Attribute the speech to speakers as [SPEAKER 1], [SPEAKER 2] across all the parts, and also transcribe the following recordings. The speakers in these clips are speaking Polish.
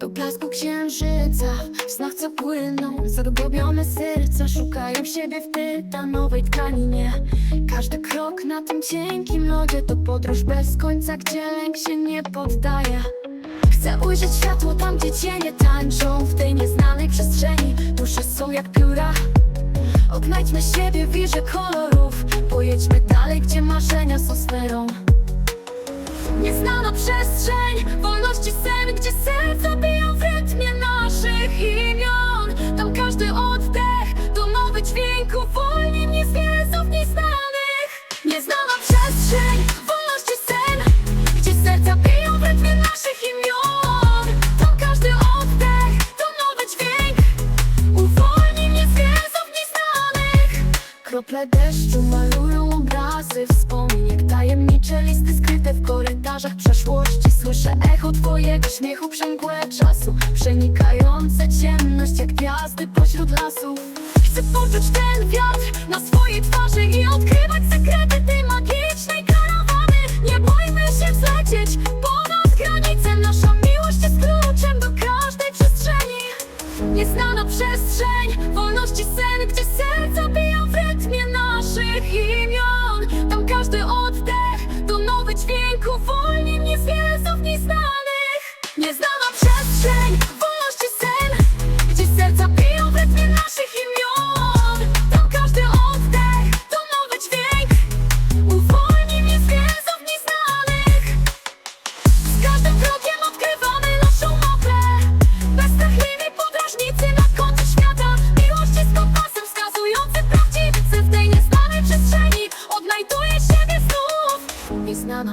[SPEAKER 1] Do blasku księżyca W snach co płyną. Zadobobione serca Szukają siebie w tytanowej tkaninie. Każdy krok na tym cienkim lodzie To podróż bez końca Gdzie lęk się nie poddaje. Chcę ujrzeć światło tam, gdzie cienie tańczą W tej nieznanej przestrzeni. Dusze są jak pióra. Odnajdźmy siebie w wirze kolorów. Pojedźmy dalej, gdzie marzenia są sferą to nowy dźwięk Uwolni mnie z więzów nieznanych. Nieznana przestrzeń, wolności sen Gdzie serca biją w rytmie naszych imion. Tam każdy oddech to nowy dźwięk. Uwolni mnie z więzów nieznanych. Krople deszczu malują obrazy wspomnień tajemnicze listy skryte w korytarzach przeszłości. Słyszę echo twojego śmiechu przemgłe czasu Przenikające ciemność jak gwiazdy pośród lasów. Chcę poczuć ten wiatr na swojej twarzy I odkrywać sekrety tej magicznej karawany. Nie bójmy się wzlecieć ponad granicę Nasza miłość jest kluczem do każdej przestrzeni. Nieznana przestrzeń, wolności sen Gdzie serca biją w rytmie naszych imion. Tam każdy oddech to nowy dźwięk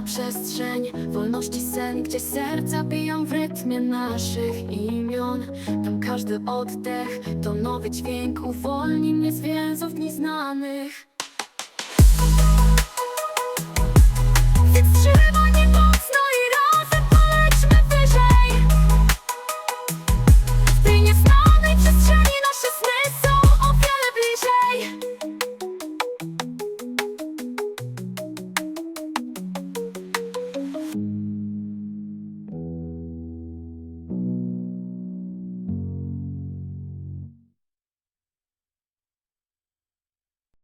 [SPEAKER 1] Przestrzeń, wolności sen Gdzie serca biją w rytmie naszych imion. Tam każdy oddech to nowy dźwięk Uwolni mnie z więzów nieznanych Więc trzymaj